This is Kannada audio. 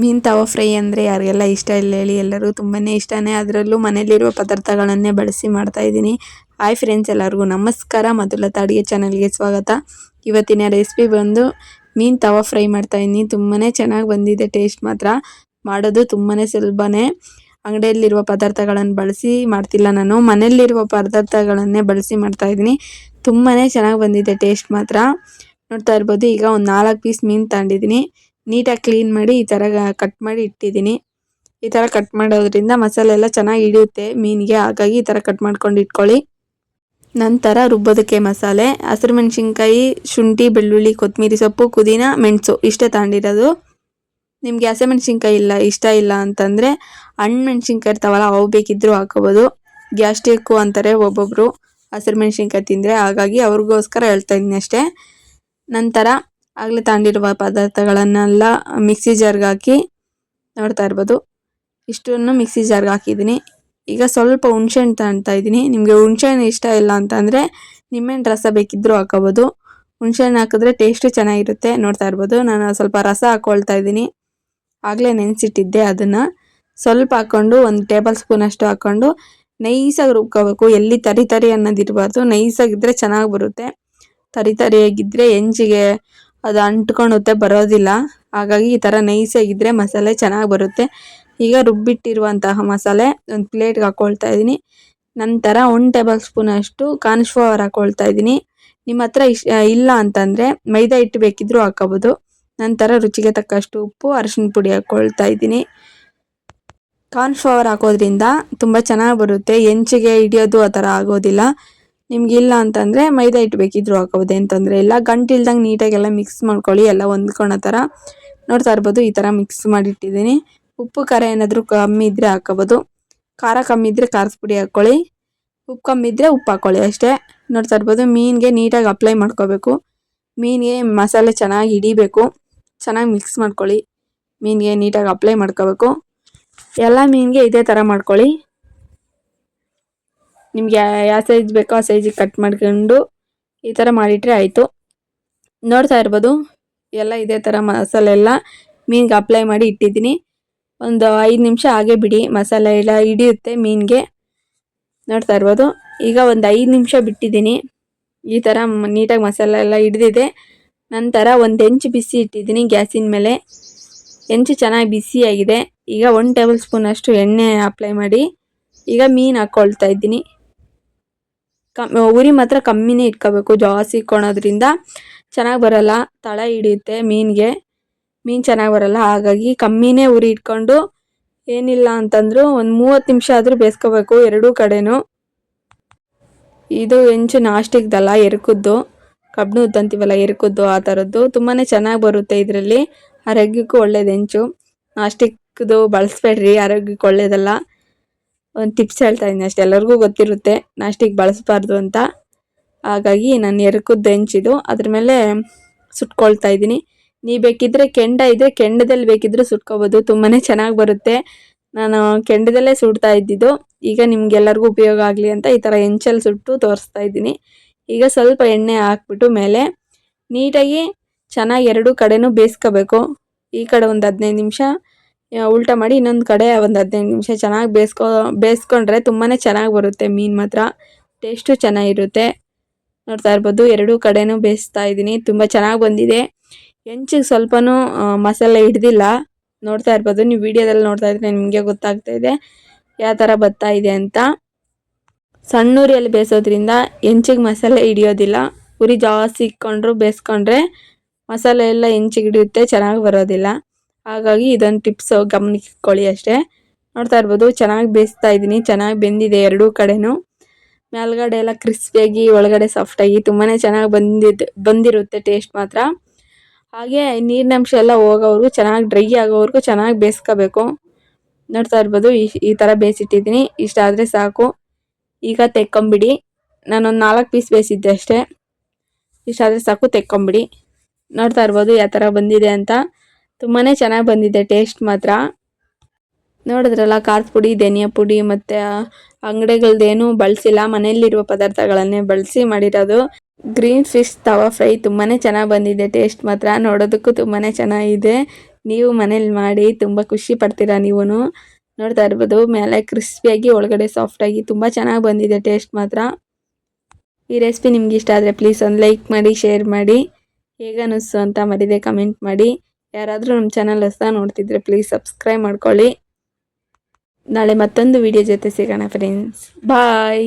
ಮೀನು ತವ ಫ್ರೈ ಅಂದರೆ ಯಾರಿಗೆಲ್ಲ ಇಷ್ಟ ಇಲ್ಲ ಹೇಳಿ ಎಲ್ಲರೂ ತುಂಬಾ ಇಷ್ಟನೇ. ಅದರಲ್ಲೂ ಮನೇಲಿರುವ ಪದಾರ್ಥಗಳನ್ನೇ ಬಳಸಿ ಮಾಡ್ತಾ ಇದ್ದೀನಿ. ಹಾಯ್ ಫ್ರೆಂಡ್ಸ್ ಎಲ್ಲರಿಗೂ ನಮಸ್ಕಾರ. ಮಧುಲತಾ ಅಡುಗೆ ಚಾನಲ್ಗೆ ಸ್ವಾಗತ. ಇವತ್ತಿನ ರೆಸಿಪಿ ಬಂದು ಮೀನು ತವಾ ಫ್ರೈ ಮಾಡ್ತಾ ಇದ್ದೀನಿ. ತುಂಬಾ ಚೆನ್ನಾಗಿ ಬಂದಿದೆ ಟೇಸ್ಟ್ ಮಾತ್ರ. ಮಾಡೋದು ತುಂಬಾ ಸುಲಭನೇ. ಅಂಗಡಿಯಲ್ಲಿರುವ ಪದಾರ್ಥಗಳನ್ನು ಬಳಸಿ ಮಾಡ್ತಿಲ್ಲ ನಾನು. ಮನೆಯಲ್ಲಿರುವ ಪದಾರ್ಥಗಳನ್ನೇ ಬಳಸಿ ಮಾಡ್ತಾ ಇದ್ದೀನಿ. ತುಂಬಾ ಚೆನ್ನಾಗಿ ಬಂದಿದೆ ಟೇಸ್ಟ್ ಮಾತ್ರ. ನೋಡ್ತಾ ಇರ್ಬೋದು, ಈಗ ಒಂದು ನಾಲ್ಕು ಪೀಸ್ ಮೀನು ತಗೊಂಡಿದ್ದೀನಿ ನೀಟಾಗಿ ಕ್ಲೀನ್ ಮಾಡಿ ಈ ಥರ ಕಟ್ ಮಾಡಿ ಇಟ್ಟಿದ್ದೀನಿ. ಈ ಥರ ಕಟ್ ಮಾಡೋದ್ರಿಂದ ಮಸಾಲೆ ಎಲ್ಲ ಚೆನ್ನಾಗಿ ಹಿಡಿಯುತ್ತೆ. ಮೀನಿಗೆ ಹಾಗಾಗಿ ಈ ಥರ ಕಟ್ ಮಾಡ್ಕೊಂಡು ಇಟ್ಕೊಳ್ಳಿ. ನಂತರ ರುಬ್ಬೋದಕ್ಕೆ ಮಸಾಲೆ, ಹಸಿರು ಮೆಣಸಿನ್ಕಾಯಿ, ಶುಂಠಿ, ಬೆಳ್ಳುಳ್ಳಿ, ಕೊತ್ತಂಬರಿ ಸೊಪ್ಪು, ಪುದೀನ, ಮೆಣಸು ಇಷ್ಟೇ ತಗೊಂಡಿರೋದು. ನಿಮಗೆ ಹಸಿಮೆಣ್ಸಿನ್ಕಾಯಿ ಇಲ್ಲ, ಇಷ್ಟ ಇಲ್ಲ ಅಂತಂದರೆ ಹಣ್ಣು ಮೆಣಸಿನ್ಕಾಯಿ ಇರ್ತಾವಲ್ಲ, ಅವು ಬೇಕಿದ್ದರೂ ಹಾಕೋಬೋದು ಗ್ಯಾಸ್ಟ್ರಿಕ್ಕು ಅಂತಾರೆ ಒಬ್ಬೊಬ್ಬರು ಹಸಿರು ಮೆಣಸಿನ್ಕಾಯಿ ತಿಂದರೆ ಹಾಗಾಗಿ ಅವ್ರಿಗೋಸ್ಕರ ಹೇಳ್ತಾ ಇದ್ದೀನಿ ಅಷ್ಟೇ. ನಂತರ ಆಗಲೇ ತಗೊಂಡಿರುವ ಪದಾರ್ಥಗಳನ್ನೆಲ್ಲ ಮಿಕ್ಸಿ ಜಾರ್ಗೆ ಹಾಕಿ ನೋಡ್ತಾ ಇರ್ಬೋದು. ಇಷ್ಟನ್ನು ಮಿಕ್ಸಿ ಜಾರ್ಗೆ ಹಾಕಿದ್ದೀನಿ. ಈಗ ಸ್ವಲ್ಪ ಹುಣ್ಸೆಹಣ್ಣು ತಗೊಳ್ತಾ ಇದ್ದೀನಿ. ನಿಮಗೆ ಹುಣ್ಸೆಹಣ್ಣು ಇಷ್ಟ ಇಲ್ಲ ಅಂತಂದರೆ ನಿಮ್ಮೆಣ್ಣು ರಸ ಬೇಕಿದ್ದರೂ ಹಾಕೋಬೋದು. ಹುಣ್ಸೆಹಣ್ಣು ಹಾಕಿದ್ರೆ ಟೇಸ್ಟು ಚೆನ್ನಾಗಿರುತ್ತೆ ನೋಡ್ತಾ ಇರ್ಬೋದು. ನಾನು ಸ್ವಲ್ಪ ರಸ ಹಾಕ್ಕೊಳ್ತಾ ಇದ್ದೀನಿ. ಆಗಲೇ ನೆನೆಸಿಟ್ಟಿದ್ದೆ ಅದನ್ನು. ಸ್ವಲ್ಪ ಹಾಕ್ಕೊಂಡು ಒಂದು ಟೇಬಲ್ ಸ್ಪೂನ್ ಅಷ್ಟು ಹಾಕ್ಕೊಂಡು ನೈಸಾಗಿ ರುಬ್ಕೋಬೇಕು. ಎಲ್ಲಿ ತರಿ ತರಿ ಅನ್ನೋದಿರಬಾರ್ದು. ನೈಸಾಗಿದ್ದರೆ ಚೆನ್ನಾಗಿ ಬರುತ್ತೆ. ತರಿ ತರಿಯಾಗಿದ್ದರೆ ಹೆಂಚಿಗೆ ಅದು ಅಂಟ್ಕೊಳುತ್ತೆ ಬರೋದಿಲ್ಲ. ಹಾಗಾಗಿ ಈ ಥರ ನೈಸಾಗಿದ್ದರೆ ಮಸಾಲೆ ಚೆನ್ನಾಗಿ ಬರುತ್ತೆ. ಈಗ ರುಬ್ಬಿಟ್ಟಿರುವಂತಹ ಮಸಾಲೆ ಒಂದು ಪ್ಲೇಟ್ಗೆ ಹಾಕ್ಕೊಳ್ತಾ ಇದ್ದೀನಿ. ನಂತರ ಒನ್ ಟೇಬಲ್ ಸ್ಪೂನ್ ಅಷ್ಟು ಕಾರ್ನ್ಫ್ಲವರ್ ಹಾಕ್ಕೊಳ್ತಾ ಇದ್ದೀನಿ. ನಿಮ್ಮ ಹತ್ರ ಇಶ್ ಇಲ್ಲ ಅಂತಂದರೆ ಮೈದಾ ಹಿಟ್ಟು ಬೇಕಿದ್ದರೂ ಹಾಕೋಬೋದು ನಂತರ ರುಚಿಗೆ ತಕ್ಕಷ್ಟು ಉಪ್ಪು, ಅರಶಿನ ಪುಡಿ ಹಾಕ್ಕೊಳ್ತಾ ಇದ್ದೀನಿ. ಕಾರ್ನ್ಫ್ಲವರ್ ಹಾಕೋದ್ರಿಂದ ತುಂಬ ಚೆನ್ನಾಗಿ ಬರುತ್ತೆ. ಹೆಂಚಿಗೆ ಹಿಡಿಯೋದು ಆ ಥರ ಆಗೋದಿಲ್ಲ. ನಿಮ್ಗೆ ಇಲ್ಲ ಅಂತಂದರೆ ಮೈದಾ ಹಿಟ್ಟು ಬೇಕಿದ್ರೂ ಹಾಕೋಬೋದು. ಅಂತಂದರೆ ಎಲ್ಲ ಗಂಟಿಲ್ದಂಗೆ ನೀಟಾಗೆಲ್ಲ ಮಿಕ್ಸ್ ಮಾಡ್ಕೊಳ್ಳಿ, ಎಲ್ಲ ಹೊಂದ್ಕೊಳೋ ಥರ ನೋಡ್ತಾ ಇರ್ಬೋದು, ಈ ಥರ ಮಿಕ್ಸ್ ಮಾಡಿಟ್ಟಿದ್ದೀನಿ. ಉಪ್ಪು, ಖಾರ ಏನಾದರೂ ಕಮ್ಮಿ ಇದ್ದರೆ ಹಾಕೋಬೋದು. ಖಾರ ಕಮ್ಮಿ ಇದ್ದರೆ ಖಾರದ ಪುಡಿ ಹಾಕ್ಕೊಳ್ಳಿ. ಉಪ್ಪು ಕಮ್ಮಿ ಇದ್ದರೆ ಉಪ್ಪು ಹಾಕ್ಕೊಳ್ಳಿ ಅಷ್ಟೇ. ನೋಡ್ತಾ ಇರ್ಬೋದು, ಮೀನಿಗೆ ನೀಟಾಗಿ ಅಪ್ಲೈ ಮಾಡ್ಕೋಬೇಕು. ಮೀನಿಗೆ ಮಸಾಲೆ ಚೆನ್ನಾಗಿ ಹಿಡಿಬೇಕು. ಚೆನ್ನಾಗಿ ಮಿಕ್ಸ್ ಮಾಡ್ಕೊಳ್ಳಿ. ಮೀನಿಗೆ ನೀಟಾಗಿ ಅಪ್ಲೈ ಮಾಡ್ಕೋಬೇಕು. ಎಲ್ಲ ಮೀನಿಗೆ ಇದೇ ಥರ ಮಾಡ್ಕೊಳ್ಳಿ. ನಿಮ್ಗೆ ಯಾವ ಸೈಜ್ ಬೇಕೋ ಆ ಸೈಜಿಗೆ ಕಟ್ ಮಾಡ್ಕೊಂಡು ಈ ಥರ ಮಾಡಿಟ್ರೆ ಆಯಿತು. ನೋಡ್ತಾ ಇರ್ಬೋದು, ಎಲ್ಲ ಇದೇ ಥರ ಮಸಾಲೆ ಎಲ್ಲ ಮೀನಿಗೆ ಅಪ್ಲೈ ಮಾಡಿ ಇಟ್ಟಿದ್ದೀನಿ. ಒಂದು ಐದು ನಿಮಿಷ ಹಾಗೆ ಬಿಡಿ, ಮಸಾಲೆ ಎಲ್ಲ ಹಿಡಿಯುತ್ತೆ ಮೀನಿಗೆ. ನೋಡ್ತಾ ಇರ್ಬೋದು, ಈಗ ಒಂದು ಐದು ನಿಮಿಷ ಬಿಟ್ಟಿದ್ದೀನಿ. ಈ ಥರ ನೀಟಾಗಿ ಮಸಾಲೆ ಎಲ್ಲ ಹಿಡಿದಿದೆ. ನಂತರ ಒಂದು ಹೆಂಚು ಬಿಸಿ ಇಟ್ಟಿದ್ದೀನಿ ಗ್ಯಾಸಿನ ಮೇಲೆ. ಹೆಂಚು ಚೆನ್ನಾಗಿ ಬಿಸಿಯಾಗಿದೆ ಈಗ ಒನ್ ಟೇಬಲ್ ಸ್ಪೂನ್ ಅಷ್ಟು ಎಣ್ಣೆ ಅಪ್ಲೈ ಮಾಡಿ, ಈಗ ಮೀನು ಹಾಕ್ಕೊಳ್ತಾ ಇದ್ದೀನಿ. ಕಮ್ ಉರಿ ಮಾತ್ರ ಕಮ್ಮಿನೇ ಇಟ್ಕೋಬೇಕು, ಜಾಸ್ತಿ ಇಟ್ಕೊಳೋದ್ರಿಂದ ಚೆನ್ನಾಗಿ ಬರಲ್ಲ. ತಳ ಹಿಡಿಯುತ್ತೆ ಮೀನಿಗೆ. ಮೀನು ಚೆನ್ನಾಗಿ ಬರಲ್ಲ. ಹಾಗಾಗಿ ಕಮ್ಮಿನೇ ಉರಿ ಇಟ್ಕೊಂಡು ಏನಿಲ್ಲ ಅಂತಂದರೂ ಒಂದು ಮೂವತ್ತು ನಿಮಿಷ ಆದರೂ ಬೇಯಿಸ್ಕೋಬೇಕು ಎರಡೂ ಕಡೆನೂ. ಇದು ಹೆಂಚು ನಾಸ್ಟಿಕ್ದಲ್ಲ ಎರಕದ್ದು. ಕಬ್ಬಿಣ ಉದ್ದಂತೀವಲ್ಲ, ಎರಕದ್ದು ಆ ಥರದ್ದು ತುಂಬಾ ಚೆನ್ನಾಗಿ ಬರುತ್ತೆ ಇದರಲ್ಲಿ. ಆರೋಗ್ಯಕ್ಕೂ ಒಳ್ಳೇದು ಹೆಂಚು. ನಾಸ್ಟಿಕ್ದು ಬಳಸ್ಬೇಡ್ರಿ, ಆರೋಗ್ಯಕ್ಕೆ ಒಳ್ಳೇದಲ್ಲ. ಒಂದು ಟಿಪ್ಸ್ ಹೇಳ್ತಾ ಇದ್ದೀನಿ ಅಷ್ಟೇ. ಎಲ್ಲರಿಗೂ ಗೊತ್ತಿರುತ್ತೆ ನಾಷ್ಟಿಗೆ ಬಳಸಬಾರ್ದು ಅಂತ. ಹಾಗಾಗಿ ನಾನು ಎರ್ಕದ್ದು ಹೆಂಚಿದು ಅದ್ರ ಮೇಲೆ ಸುಟ್ಕೊಳ್ತಾ ಇದ್ದೀನಿ. ನೀವು ಬೇಕಿದ್ರೆ ಕೆಂಡ ಇದೆ ಕೆಂಡದಲ್ಲಿ ಬೇಕಿದ್ರೆ ಸುಟ್ಕೋಬೋದು. ತುಂಬಾ ಚೆನ್ನಾಗಿ ಬರುತ್ತೆ. ನಾನು ಕೆಂಡದಲ್ಲೇ ಸುಡ್ತಾ ಇದ್ದಿದ್ದು. ಈಗ ನಿಮ್ಗೆಲ್ಲರಿಗೂ ಉಪಯೋಗ ಆಗಲಿ ಅಂತ ಈ ಥರ ಹೆಂಚಲ್ಲಿ ಸುಟ್ಟು ತೋರಿಸ್ತಾ ಇದ್ದೀನಿ. ಈಗ ಸ್ವಲ್ಪ ಎಣ್ಣೆ ಹಾಕ್ಬಿಟ್ಟು ಮೇಲೆ ನೀಟಾಗಿ ಚೆನ್ನಾಗಿ ಎರಡೂ ಕಡೆನೂ ಬೇಯಿಸ್ಕೋಬೇಕು. ಈ ಕಡೆ ಒಂದು ಹದಿನೈದು ನಿಮಿಷ ಉಲ್ಟಾ ಮಾಡಿ ಇನ್ನೊಂದು ಕಡೆ ಒಂದು ಹದಿನೈದು ನಿಮಿಷ ಚೆನ್ನಾಗಿ ಬೇಯಿಸ್ಕೊ ಬೇಯಿಸ್ಕೊಂಡ್ರೆ ತುಂಬಾ ಚೆನ್ನಾಗಿ ಬರುತ್ತೆ ಮೀನು ಮಾತ್ರ. ಟೇಸ್ಟು ಚೆನ್ನಾಗಿರುತ್ತೆ. ನೋಡ್ತಾ ಇರ್ಬೋದು, ಎರಡೂ ಕಡೆನೂ ಬೇಯಿಸ್ತಾ ಇದ್ದೀನಿ. ತುಂಬ ಚೆನ್ನಾಗಿ ಬಂದಿದೆ. ಹೆಂಚಿಗೆ ಸ್ವಲ್ಪನೂ ಮಸಾಲೆ ಹಿಡ್ದಿಲ್ಲ. ನೋಡ್ತಾ ಇರ್ಬೋದು, ನೀವು ವಿಡಿಯೋದಲ್ಲಿ ನೋಡ್ತಾ ಇದ್ರೆ ನಿಮಗೆ ಗೊತ್ತಾಗ್ತಾ ಇದೆ. ಯಾವ ಥರ ಬರ್ತಾ ಇದೆ ಅಂತ. ಸಣ್ಣೂರಿಯಲ್ಲಿ ಬೇಯಿಸೋದ್ರಿಂದ ಹೆಂಚಿಗೆ ಮಸಾಲೆ ಹಿಡಿಯೋದಿಲ್ಲ. ಉರಿ ಜಾಸ್ತಿ ಇಕ್ಕೊಂಡ್ರು ಬೇಯಿಸ್ಕೊಂಡ್ರೆ ಮಸಾಲೆ ಎಲ್ಲ ಹೆಂಚಿಗೆ ಹಿಡಿಯುತ್ತೆ, ಚೆನ್ನಾಗಿ ಬರೋದಿಲ್ಲ. ಹಾಗಾಗಿ ಇದೊಂದು ಟಿಪ್ಸ್ ಗಮನಿಸ್ಕೊಳ್ಳಿ ಅಷ್ಟೇ. ನೋಡ್ತಾ ಇರ್ಬೋದು, ಚೆನ್ನಾಗಿ ಬೇಯಿಸ್ತಾ ಇದ್ದೀನಿ ಚೆನ್ನಾಗಿ ಬೆಂದಿದೆ ಎರಡೂ ಕಡೆನೂ. ಮೇಲ್ಗಡೆ ಎಲ್ಲ ಕ್ರಿಸ್ಪಿಯಾಗಿ, ಒಳಗಡೆ ಸಾಫ್ಟಾಗಿ ತುಂಬಾ ಚೆನ್ನಾಗಿ ಬಂದಿದ್ದು ಬಂದಿರುತ್ತೆ ಟೇಸ್ಟ್ ಮಾತ್ರ. ಹಾಗೆ ನೀರಿನಂಶ ಎಲ್ಲ ಹೋಗೋವರೆಗೂ, ಚೆನ್ನಾಗಿ ಡ್ರೈ ಆಗೋವರೆಗೂ ಚೆನ್ನಾಗಿ ಬೇಯಿಸ್ಕೋಬೇಕು. ನೋಡ್ತಾ ಇರ್ಬೋದು, ಈ ಈ ಥರ ಬೇಯಿಸಿಟ್ಟಿದ್ದೀನಿ. ಇಷ್ಟಾದರೆ ಸಾಕು. ಈಗ ತೆಕ್ಕೊಂಬಿಡಿ. ನಾನೊಂದು ನಾಲ್ಕು ಪೀಸ್ ಬೇಯಿಸಿದ್ದೆ ಅಷ್ಟೇ. ಇಷ್ಟಾದರೆ ಸಾಕು, ತೆಕ್ಕೊಂಬಿಡಿ. ನೋಡ್ತಾ ಇರ್ಬೋದು, ಯಾವ ಥರ ಬಂದಿದೆ ಅಂತ. ತುಂಬಾ ಚೆನ್ನಾಗಿ ಬಂದಿದೆ ಟೇಸ್ಟ್ ಮಾತ್ರ. ನೋಡಿದ್ರಲ್ಲ, ಖಾರದ ಪುಡಿ, ಧನಿಯಾ ಪುಡಿ ಮತ್ತು ಅಂಗಡಿಗಳದ್ದೇನು ಬಳಸಿಲ್ಲ. ಮನೆಯಲ್ಲಿರುವ ಪದಾರ್ಥಗಳನ್ನೇ ಬಳಸಿ ಮಾಡಿರೋದು. ಗ್ರೀನ್ ಫಿಶ್ ತವಾ ಫ್ರೈ ತುಂಬಾ ಚೆನ್ನಾಗಿ ಬಂದಿದೆ ಟೇಸ್ಟ್ ಮಾತ್ರ. ನೋಡೋದಕ್ಕೂ ತುಂಬಾ ಚೆನ್ನಾಗಿದೆ. ನೀವು ಮನೇಲಿ ಮಾಡಿ ತುಂಬ ಖುಷಿ ಪಡ್ತೀರಾ ನೀವು ನೋಡ್ತಾ ಇರ್ಬೋದು, ಮೇಲೆ ಕ್ರಿಸ್ಪಿಯಾಗಿ ಒಳಗಡೆ ಸಾಫ್ಟಾಗಿ ತುಂಬ ಚೆನ್ನಾಗಿ ಬಂದಿದೆ ಟೇಸ್ಟ್ ಮಾತ್ರ. ಈ ರೆಸಿಪಿ ನಿಮ್ಗೆ ಇಷ್ಟ ಆದರೆ ಪ್ಲೀಸ್ ಒಂದು ಲೈಕ್ ಮಾಡಿ ಶೇರ್ ಮಾಡಿ. ಹೇಗೆ ಅನ್ನಿಸ್ತು ಅಂತ ಮರಿದೆ ಕಮೆಂಟ್ ಮಾಡಿ. ಯಾರಾದರೂ ನಮ್ಮ ಚಾನಲ್ ಹೊಸ ನೋಡ್ತಿದ್ರೆ ಪ್ಲೀಸ್ ಸಬ್ಸ್ಕ್ರೈಬ್ ಮಾಡ್ಕೊಳ್ಳಿ. ನಾಳೆ ಮತ್ತೊಂದು ವಿಡಿಯೋ ಜೊತೆ ಸಿಗೋಣ ಫ್ರೆಂಡ್ಸ್ ಬಾಯ್